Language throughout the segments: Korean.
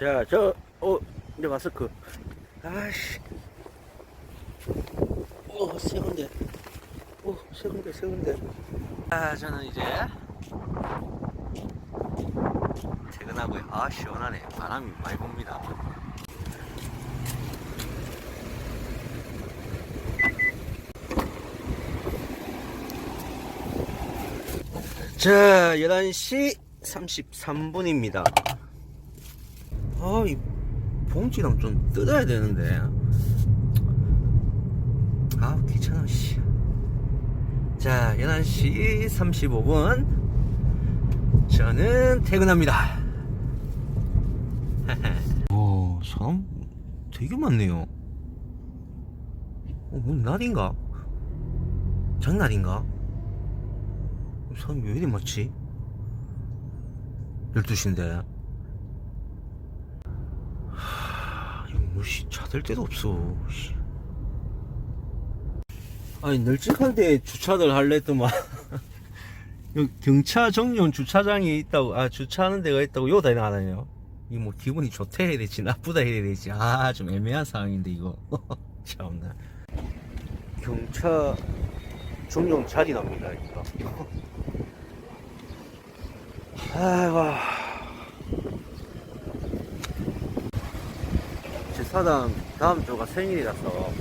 자, 저, 어, 이제 마스크. 아씨. 오, 세 군데. 오, 세 군데, 세 군데. 아, 저는 이제 퇴근하고요. 아, 시원하네. 바람이 많이 붑니다. 자, 11시 33분입니다. 아, 이 봉지랑 좀 뜯어야 되는데. 아, 귀찮아, 씨. 자, 11시 35분. 저는 퇴근합니다. 어, 사람 되게 많네요. 어, 뭔 날인가? 장날인가? 사람이 왜 이리 많지? 12시인데. 하, 이거 뭐 씨 차댈 데도 없어. 씨. 아니 널찍한데 주차를 여기 경차 정용 주차장이 있다고 아 주차하는 데가 있다고 요 다니나 안 하네요? 이뭐 기분이 좋다 해야 되지 나쁘다 해야 되지. 아 좀 애매한 상황인데 이거. 참나. 경차 정용 자리 납니다 이거. 아이고 제 사장 다음 주가 생일이라서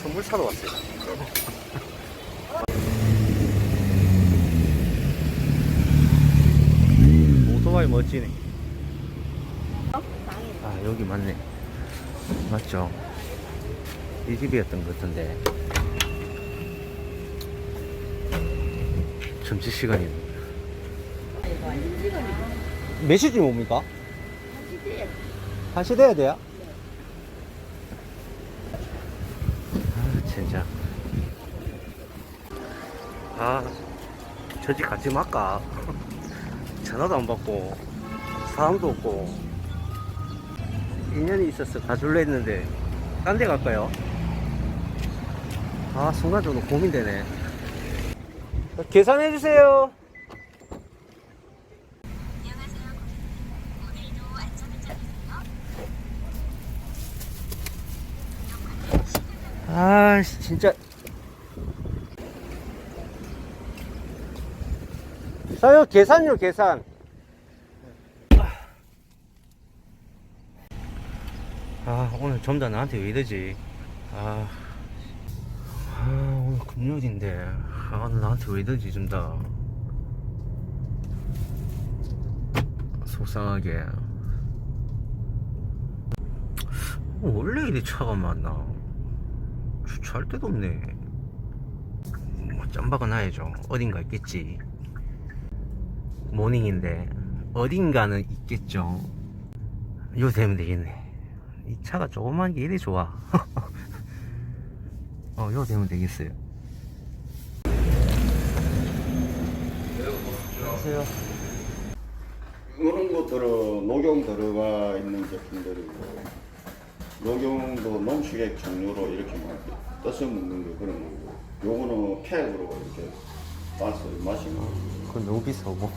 선물 사러 왔어요. 오토바이 멋지네. 아 여기 맞네. 맞죠? 이 집이었던 것 같은데. 점심 시간이네. 몇 시쯤 옵니까? 한시 돼야 돼요? 아, 진짜. 아, 저 집 같이 말까? 전화도 안 받고, 사람도 없고, 인연이 있어서 가줄래 했는데, 딴 데 갈까요? 아, 순간적으로 고민되네. 계산해 주세요. 아, 씨, 진짜. 사요 계산요 계산. 아 오늘 점다 나한테 왜 이러지? 아, 아 오늘 금요일인데 아 나한테 왜 이러지 점다. 속상하게. 어, 원래 이래 차가 많나? 데도 없네. 뭐 짬박아 놔야죠. 어딘가 있겠지. 모닝인데 어딘가는 있겠죠. 요 되면 되겠네. 이 차가 조그만 게 이리 좋아. 어, 요 되면 되겠어요. 안녕하세요. 이런 것들은 녹용 들어가 있는 제품들이고 녹용도 농축액 종류로 이렇게 막 떠서 먹는 거 그런 거고. 요거는 팩으로 이렇게 따서 마시는 거. 그건 비싸고.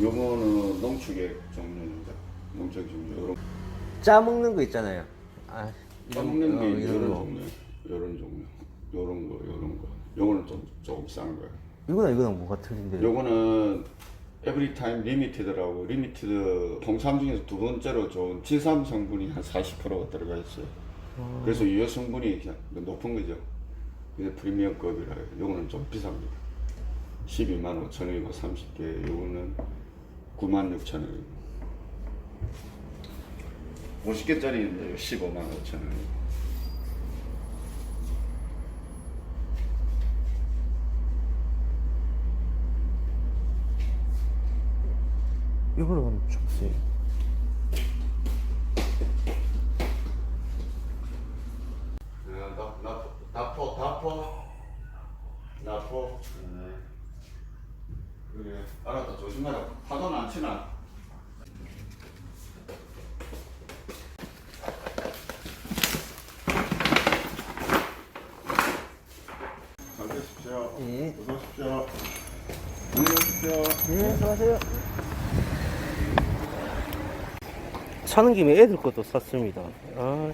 요거는 농축액 종류입니다. 농축 종류. 요런. 짜 먹는 거 있잖아요. 아, 먹는 게 어, 이런 이런 거. 종류. 요런 종류. 요런 거 요런 거. 요거는 좀 조금 싼 거예요. 이거랑 이거랑 뭐가 틀린데요? 요거는 에브리타임 리미티드라고 리미티드 홍삼 중에서 두 번째로 좋은 지삼 성분이 한 40%가 들어가 있어요. 그래서 유효 성분이 높은 거죠. 그래서 프리미엄급이라 해요. 요거는 좀 비쌉니다. 12만 5천 원이고 30개 요거는 9만 6천 원이고 50개짜리인데 15만 5천 원이고 세. 나, 나, 나포, 나포, 나포. 네. 그래, 알았다. 조심해라. 파도는 안 치나? 잘 되십시오. 예. 어서 오십시오. 안녕히 가십시오. 네, 수고하세요. 사는 김에 애들 것도 샀습니다. 아,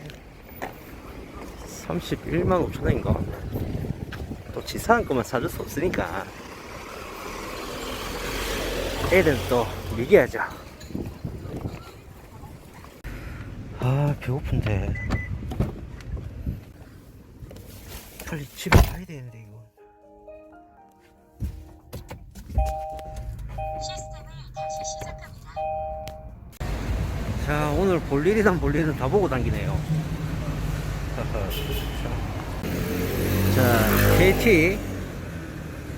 31만 5천 원인가? 또 지사한 것만 사줄 수 없으니까. 애들은 또 미개하죠. 아, 배고픈데. 빨리 집에 가야 되는데, 자 오늘 볼 일이란 볼 일은 다 보고 당기네요. 자 KT.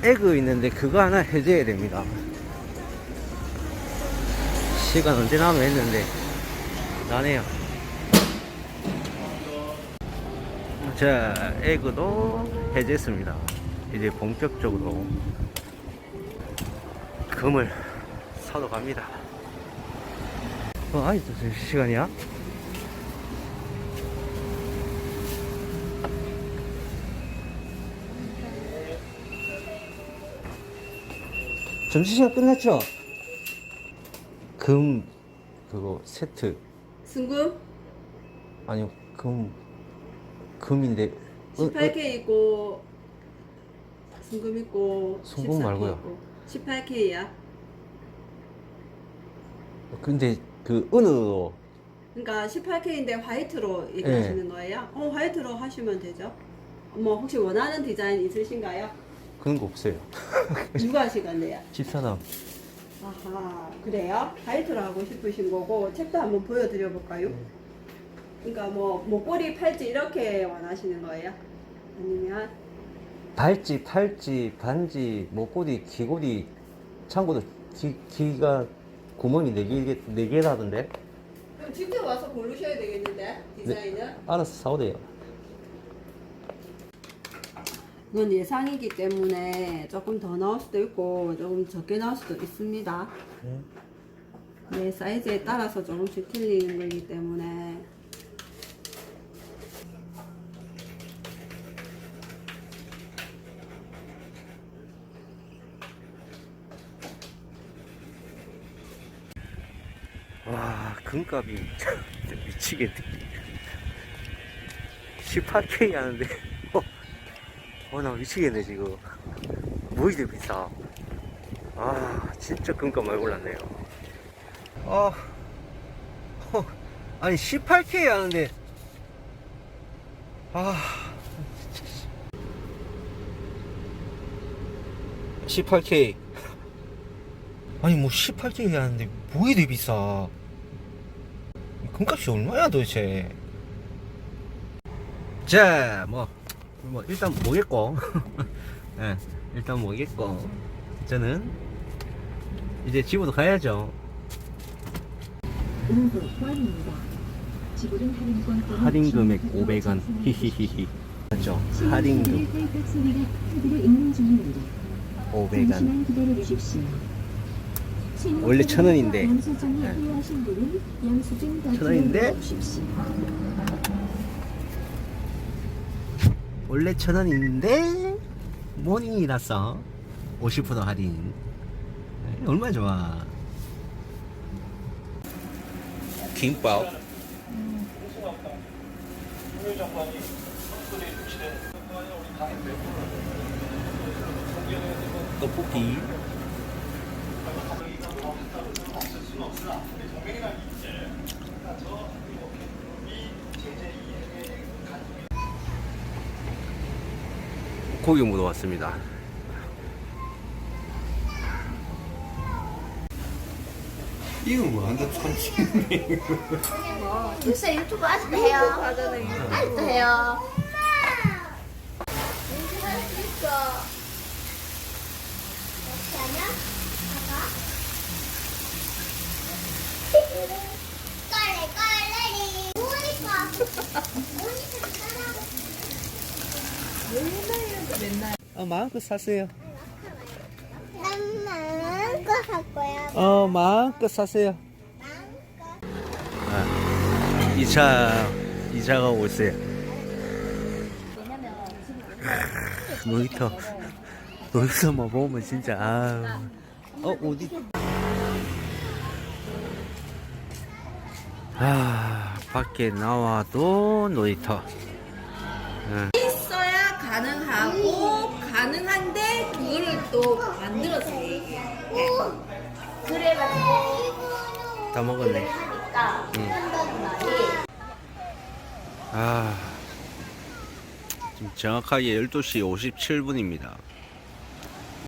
에그 있는데 그거 하나 해줘야 됩니다. 시간 언제 나면 했는데. 나네요. 자 에그도 해제했습니다. 이제 본격적으로 금을 사러 갑니다 어, 아직도 저 시간이야? 점심시간 끝났죠? 금, 그거, 세트. 순금 아니요, 금, 금인데. 어, 18K 있고 순금 있고 순금 14K 말고요. 있고 18K야. 어, 근데 그, 은으로. 그러니까 18K인데 화이트로 네. 얘기하시는 거예요? 어 화이트로 하시면 되죠. 뭐 혹시 원하는 디자인 있으신가요? 그런 거 없어요. 누가 하시겠네요? 집사람. 아하 그래요? 화이트로 하고 싶으신 거고 책도 한번 보여드려 볼까요? 그러니까 뭐 목걸이 팔찌 이렇게 원하시는 거예요? 아니면 발찌, 팔찌, 반지, 목걸이, 귀걸이, 참고로 귀, 귀가 구멍이 네 개, 네 개라던데? 그럼 직접 와서 고르셔야 되겠는데 디자인은? 알아서 사오래요. 이건 예상이기 때문에 조금 더 나올 수도 있고 조금 적게 나올 수도 있습니다. 네, 사이즈에 따라서 조금씩 틀리는 거기 때문에 와, 금값이 미치겠네. 18K 하는데, 어, 어, 나 미치겠네, 지금. 뭐 이리 비싸. 아, 진짜 금값 많이 올랐네요. 아, 어, 아니, 18K 하는데, 아, 18K. 아니 뭐 18K 하는데 뭐 이리 비싸 금값이 얼마야 도대체? 자뭐 뭐 일단 뭐겠고. 예 일단 뭐겠고. 저는 이제 집으로 가야죠. 할인 금액 500원. 히히히히. 맞죠? 할인 금. 500원 원래 천 원인데. 천 원인데? 원래 천 원인데 모닝이라서 50% 할인 에이, 얼마나 좋아 김밥 떡볶이 고기 묻어 왔습니다. 이건 뭐 한다 참치. 글쎄 유튜브 아직도 해요. 아직도 해요. 어, 마음껏 사세요. 난 마음껏 할 거야. 어, 마음껏 사세요. 아, 2차, 2차가 오고 있어요. 놀이터, 놀이터만 보면 진짜, 아 어, 어디? 아, 밖에 나와도 놀이터. 있어야 가능하고 가능한데 그거를 또 만들어서 얘기해. 그래가지고 다 먹었네. 하니까 응. 한다는 말이 아, 지금 정확하게 12시 57분입니다.